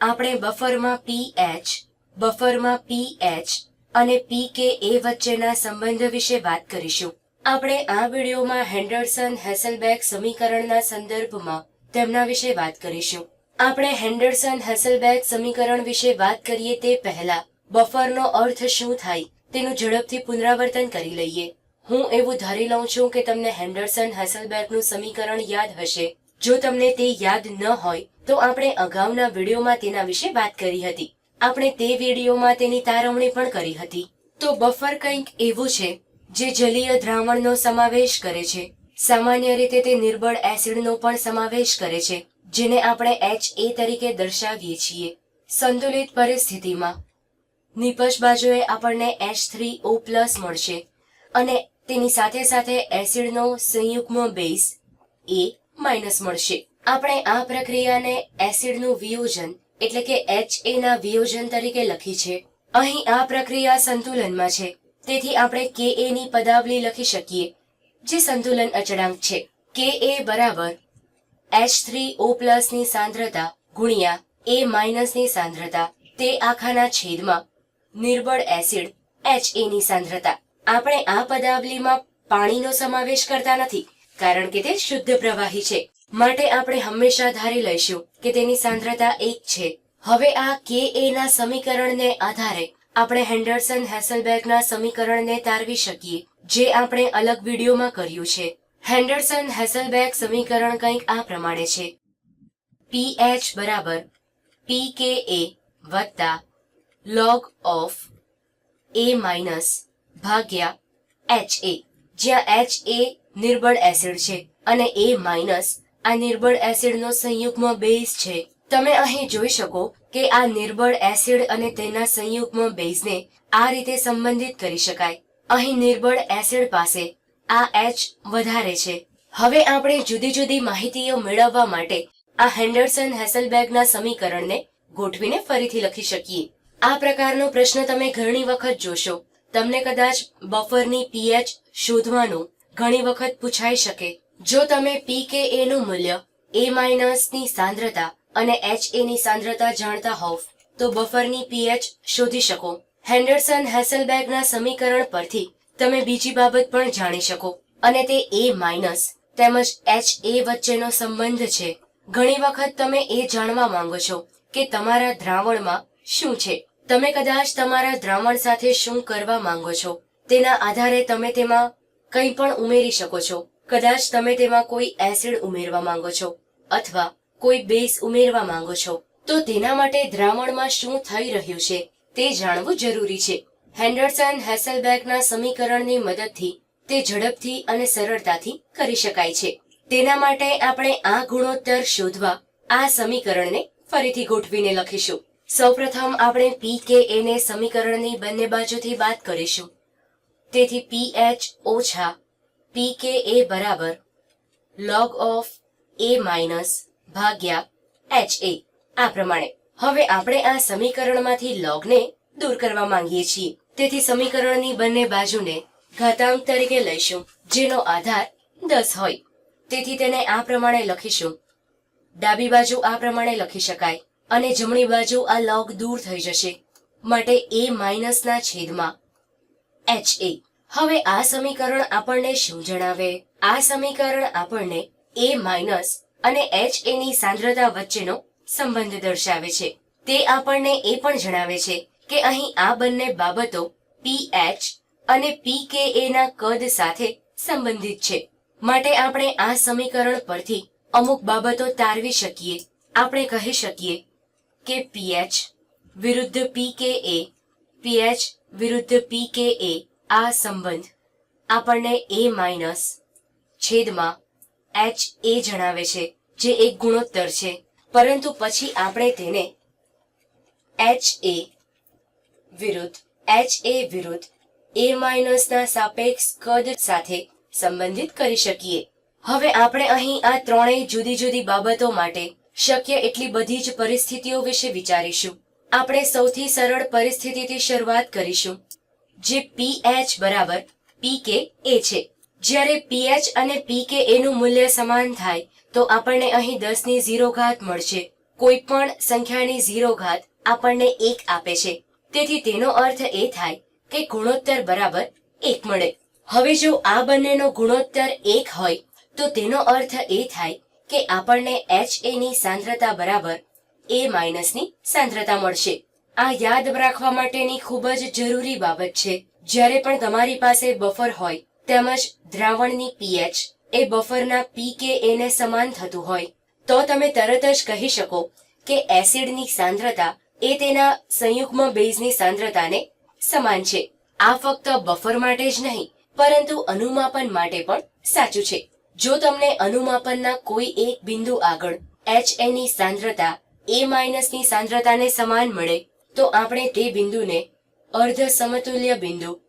આપણે બફરમાં પીએચ બફરમાં પીએચ અને પીકે એ વચ્ચેના સંબંધ વિશે વાત કરીશું. આપણે આ વિડીયોમાં હેન્ડરસન હેસલબેક સમીકરણના સંદર્ભમાં તેમના વિશે વાત કરીશું. આપણે હેન્ડરસન હેસલબેક સમીકરણ વિશે વાત કરીએ તે પહેલા બફરનો અર્થ શું થાય તેનું ઝડપથી પુનરાવર્તન કરી લઈએ. હું એવું ધારી લઉં છું કે તમને હેન્ડરસન હેસલબેકનું સમીકરણ યાદ હશે. જો તમને તે યાદ ન હોય તો આપણે અગાઉના વિડીયોમાં તેના વિશે વાત કરી હતી. આપણે તે વિડીયોમાં તેની તારવણી પણ કરી હતી. તો બફર કંઈક એવું છે, જે જલીય દ્રાવણનો સમાવેશ કરે છે. સામાન્ય રીતે તે નિર્બળ એસિડનો પણ સમાવેશ કરે છે, જેને આપણે એચ એ તરીકે દર્શાવીએ છીએ. સંતુલિત પરિસ્થિતિમાં, નિપજ બાજુએ આપણને એચ થ્રી ઓ પ્લસ મળશે અને તેની સાથે સાથે એસિડનો સંયુગ્મ બેઝ એ માઇનસ મળશે. આપણે આ પ્રક્રિયાને એસિડનું વિયોજન, એટલે કે એચ ના વિયોજન તરીકે લખી છે. અહીં આ પ્રક્રિયા સંતુલનમાં છે. તેથી આપણે કે ની પદાવલી લખી શકીએ, જે સંતુલન અચળાંક છે. કે એ બરાબર એચ થ્રી ઓ ની સાંદ્રતા ગુણ્યા એ ની સાંદ્રતા, તે આખાના છેદમાં નિર્બળ એસિડ એચની સાંદ્રતા. આપણે આ પદાવલીમાં પાણીનો સમાવેશ કરતા નથી, કારણ કે તે શુદ્ધ પ્રવાહી છે. માટે આપણે હંમેશા ધારી લઈશું કે તેની સાંદ્રતા એક છે. હવે આ કે એ ના સમીકરણને આધારે આપણે હેન્ડરસન હેસલબેગના સમીકરણને તારવી શકીએ, જે આપણે અલગ વિડીયોમાં કર્યું છે. હેન્ડરસન હેસલબેગ સમીકરણ કંઈક આ પ્રમાણે છે. પીએચ બરાબર પી કે એ વત્તા લોગ ઓફ એ માઇનસ ભાગ્યા એચ એ જ્યાં એચ એ નિર્બળ એસિડ છે અને એ માઇનસ આ નિર્બળ એસિડનો સંયુગમાં બેઝ છે. તમે અહીં જોઈ શકો કે આ નિર્બળ એસિડ અને તેના સંયુગમાં બેઝને આ રીતે સંબંધિત કરી શકાય. અહીં નિર્બળ એસિડ પાસે આ એચ વધારે છે. હવે આપણે જુદી જુદી માહિતીઓ મેળવવા માટે આ હેન્ડરસન હેસલબેગના સમીકરણને ગોઠવીને ફરીથી લખી શકીએ. આ પ્રકારનો પ્રશ્ન તમે ઘણી વખત જોશો. તમને કદાચ બફરની પીએચ શોધવાનું ઘણી વખત પૂછાઈ શકે. જો તમે પી કે એ નું મૂલ્ય એ માઇનસની સાંદ્રતા અને એચની સાંદ્રતા જાણતા હોવ, તો બફરની પીએચ શોધી શકો. હેન્ડરસન હેસલબેગના સમીકરણ પરથી તમે બીજી બાબત પણ જાણી શકો, અને તે એ માઇનસ તેમજ એચ એ વચ્ચેનો સંબંધ છે. ઘણી વખત તમે એ જાણવા માંગો છો કે તમારા દ્રાવણમાં શું છે. તમે કદાચ તમારા દ્રાવણ સાથે શું કરવા માંગો છો, તેના આધારે તમે તેમાં કંઈ પણ ઉમેરી શકો છો. કદાચ તમે તેમાં કોઈ એસિડ ઉમેરવા માંગો છો અથવા કોઈ બેઝ ઉમેરવા માંગો છો, તો તેના માટે દ્રાવણમાં શું થઈ રહ્યું છે તે જાણવું જરૂરી છે. હેન્ડરસન હેસલબેગના સમીકરણની મદદથી તે ઝડપથી અને સરળતાથી કરી શકાય છે. તેના માટે આપણે આ ગુણોત્તર શોધવા આ સમીકરણને ફરીથી ગોઠવીને લખીશું. સૌપ્રથમ આપણે પી કે એ ને સમીકરણની બંને બાજુથી બાદ કરીશું. તેથી પી એચ ઓછા પી કે એ બરાબર લોગ ઓફ એ માઇનસ ભાગ્યા એચ એ આ પ્રમાણે. હવે આપણે આ સમીકરણમાંથી લોગને દૂર કરવા માંગીએ છીએ. તેથી સમીકરણની બંને બાજુને ઘાતાંક તરીકે લઈશું, જેનો આધાર દસ હોય. તેથી તેને આ પ્રમાણે લખીશું. ડાબી બાજુ આ પ્રમાણે લખી શકાય અને જમણી બાજુ આ લોગ દૂર થઈ જશે. માટે એ માઇનસના છેદમાં એચ એ હવે આ સમીકરણ આપણને શું જણાવે? આ સમીકરણ આપણને એ માઇનસ અને એચ એ ની સાંદ્રતા વચ્ચેનો સંબંધ દર્શાવે છે. તે આપણને એ પણ જણાવે છે કે અહીં આ બંને બાબતો પી એચ અને પી કે એ ના કદ સાથે સંબંધિત છે. માટે આપણે આ સમીકરણ પરથી અમુક બાબતો તારવી શકીએ. આપણે કહી શકીએ કે પીએચ વિરુદ્ધ પી કે એ પીએચ વિરુદ્ધ પી કે એ આ સંબંધ આપણને એ માઇનસ છેદમાં એચ એ જણાવે છે, જે એક ગુણોત્તર છે. પરંતુ પછી આપણે તેને એચ એ વિરુદ્ધ એચ એ વિરુદ્ધ એ માઇનસના સાપેક્ષ કદ સાથે સંબંધિત કરી શકીએ. હવે આપણે અહીં આ ત્રણેય જુદી જુદી બાબતો માટે શક્ય એટલી બધી જ પરિસ્થિતિઓ વિશે વિચારીશું. આપણે સૌથી સરળ પરિસ્થિતિથી શરૂઆત કરીશું. જે પી એચ બરાબર પી કે એ છે. જ્યારે પીએચ અને પી કે એનું મૂલ્ય સમાન થાય, તો આપણને અહીં દસની ઝીરો ઘાત મળશે. કોઈ પણ સંખ્યાની ઝીરો ઘાત આપણને એક આપે છે. તેથી તેનો અર્થ એ થાય કે ગુણોત્તર બરાબર એક મળે. હવે જો આ બંનેનો ગુણોત્તર એક હોય, તો તેનો અર્થ એ થાય કે આપણને એચની સાંદ્રતા બરાબર એ માઇનસની સાંદ્રતા મળશે. આ યાદ રાખવા માટેની ખૂબ જ જરૂરી બાબત છે. જ્યારે પણ તમારી પાસે બફર હોય, તેમજ દ્રાવણની પીએચ એ બફરના પી કે એને સમાન થતું હોય, તો તમે તરત જ કહી શકો કે એસિડની સાંદ્રતા એ તેના સંયુગ્મ બેઝની સાંદ્રતાને સમાન છે. આ ફક્ત બફર માટે જ નહીં, પરંતુ અનુમાપન માટે પણ સાચું છે. જો તમને અનુમાપનના કોઈ એક બિંદુ આગળ એચ એની સાંદ્રતા એ માઇનસની સાંદ્રતાને સમાન મળે તો આપણે તે બિંદુને અર્ધ સમતુલ્ય બિંદુ,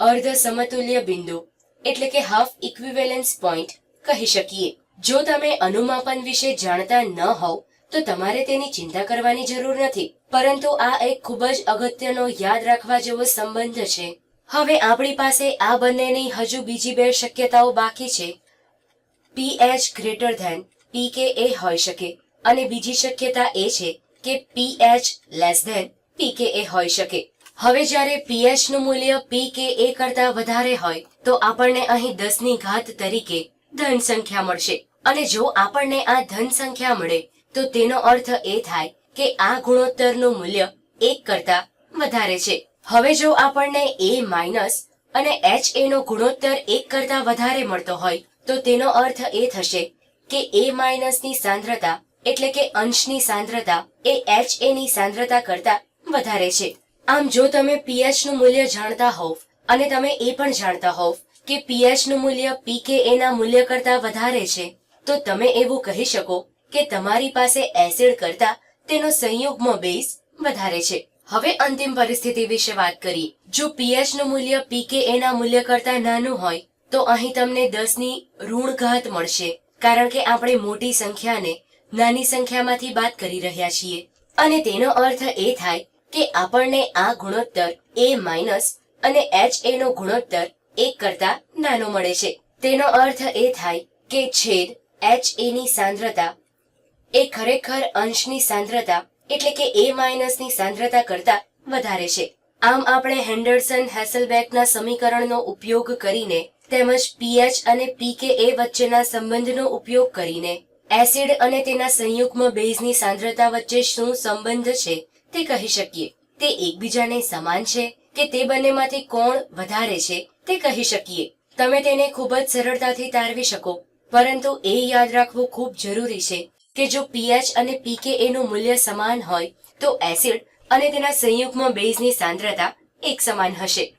અર્ધ સમતુલ્ય બિંદુ એટલે કે હાફ ઇક્વિવેલન્સ પોઈન્ટ કહી શકીએ. જો તમે અનુમાપન વિશે જાણતા ન હોવ, તો તમારે તેની ચિંતા કરવાની જરૂર નથી. પરંતુ આ એક ખૂબ જ અગત્યનો યાદ રાખવા જેવો સંબંધ છે. હવે આપણી પાસે આ બંનેની હજુ બીજી બે શક્યતાઓ બાકી છે. પીએચ ગ્રેટર ધેન પી કે એ હોઈ શકે. અને બીજી શક્યતા એ છે કે પીએચ લેસ ધેન પીકેએ હોઈ શકે. હવે જ્યારે પીએચનું મૂલ્ય પીકેએ કરતા વધારે હોય, તો આપણને અહીં દસની ઘાત તરીકે ધન સંખ્યા મળશે. અને જો આપણને આ ધન સંખ્યા મળે, તો તેનો અર્થ એ થાય કે આ ગુણોત્તરનું મૂલ્ય એક કરતા વધારે છે. હવે જો આપણને એ માઇનસ અને એચ એ નો ગુણોત્તર એક કરતા વધારે મળતો હોય, તો તેનો અર્થ એ થશે કે એ માઇનસની સાંદ્રતા એટલે કે અંશની સાંદ્રતા એ એચ એ ની સાંદ્રતા કરતા વધારે છે. આમ જો તમે પીએચનું મૂલ્ય જાણતા હોવ, અને તમે એ પણ જાણતા હોવ કે પીએચનું મૂલ્ય પીકે એ ના મૂલ્ય કરતા વધારે છે, તો તમે એવું કહી શકો કે તમારી પાસે એસિડ કરતા તેનો સંયુગ્મ બેઝ વધારે છે. હવે અંતિમ પરિસ્થિતિ વિશે વાત કરી જો પીએચનું મૂલ્ય પીકે એ ના મૂલ્ય કરતા નાનું હોય, તો અહીં તમને દસની ઋણ ઘાત મળશે, કારણ કે આપણે મોટી સંખ્યાને નાની સંખ્યામાંથી વાત કરી રહ્યા છીએ. અને તેનો અર્થ એ થાય કે આપણને આ ગુણોત્તર એ માઇનસ અને એચ એ નો ગુણોત્તર એક કરતા નાનો મળે છે. તેનો અર્થ એ થાય કે છેદ એચ એ ની સાંદ્રતા એ ખરેખર અંશની સાંદ્રતા એટલે કે એ માઇનસની સાંદ્રતા કરતા વધારે છે. આમ આપણે હેન્ડરસન હેસલબેકના સમીકરણનો ઉપયોગ કરીને તેમજ પીએચ અને પીકે વચ્ચેના સંબંધનો ઉપયોગ કરીને એસિડ અને તેના સંયુગ્મ બેઝની સાંદ્રતા વચ્ચે શું સંબંધ છે તે કહી શકીએ. તે એકબીજાને સમાન છે કે તે બંનેમાંથી કોણ વધારે છે તે કહી શકીએ. તમે તેને ખૂબ જ સરળતાથી તારવી શકો. પરંતુ એ યાદ રાખવું ખૂબ જરૂરી છે કે જો પીએચ અને પીકે એનું મૂલ્ય સમાન હોય તો એસિડ અને તેના સંયુગ્મ બેઝની સાંદ્રતા એક સમાન હશે.